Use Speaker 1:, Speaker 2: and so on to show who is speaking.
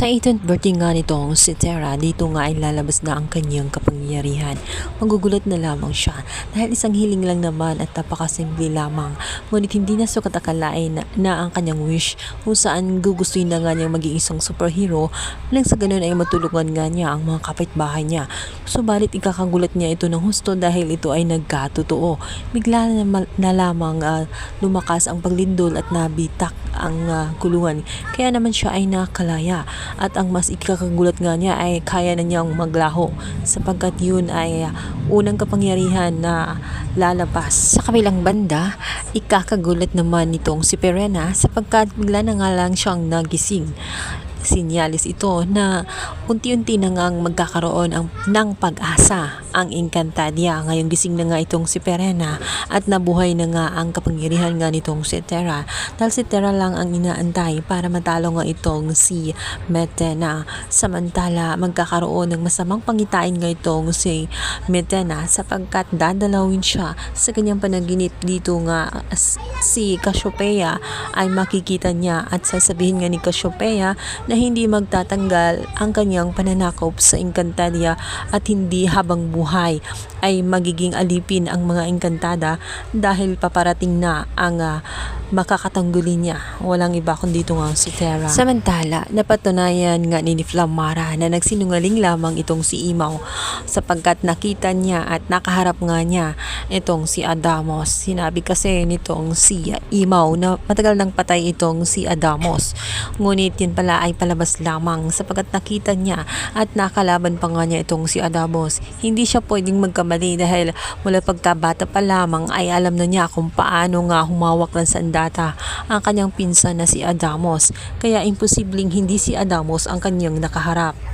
Speaker 1: Sa 18th birthday nga nitong si Tara, dito nga ay lalabas na ang kanyang kapangyarihan. Magugulat na lamang siya dahil isang hiling lang naman at napakasimple lamang. Ngunit hindi na sukat akalain na, na ang kanyang wish kung saan gugustuhin na nga niyang maging isang superhero nang sa ganun ay matulungan nga niya ang mga kapitbahay niya. Subalit ikakagulat niya ito ng husto dahil ito ay nagkatotoo. Bigla na, na lamang ah, lumakas ang paglindol at nabitak ang ah, kulungan. Kaya naman siya ay nakalaya at ang mas ikakagulat nga niya ay kaya na niyang maglaho sapagkat yun ay ah, unang kapangyarihan na lalabas. Sa kabilang banda, ikakagulat naman nitong si Perena sapagkat bigla na nga lang siyang nagising sinyalis ito na unti-unti na ngang magkakaroon ang, ng pag-asa ang Encantadia. Ngayong gising na nga itong si Perena at nabuhay na nga ang kapangyarihan nga nitong si Terra dahil si Terra lang ang inaantay para matalo nga itong si Metena. Samantala, magkakaroon ng masamang pangitain nga itong si Metena sapagkat dadalawin siya sa kanyang panaginip dito nga si Cassiopeia ay makikita niya at sasabihin nga ni Cassiopeia na hindi magtatanggal ang kanyang pananakop sa Encantadia at hindi habang buhay ay magiging alipin ang mga Encantada dahil paparating na ang ah, makakatangguli niya. Walang iba kundi dito nga si Terra. Samantala, napatunayan nga ni Flamara na nagsinungaling lamang itong si Imaw sapagkat nakita niya at nakaharap nga niya itong si Adamos. Sinabi kasi nitong si Imaw na matagal nang patay itong si Adamos. Ngunit yun pala ay palabas lamang sapagkat nakita niya at nakalaban pa nga niya itong si Adamos. Hindi siya pwedeng magkamali dahil mula pagkabata pa lamang ay alam na niya kung paano nga humawak ng sandata ang kanyang pinsan na si Adamos. Kaya imposibleng hindi si Adamos ang kanyang nakaharap.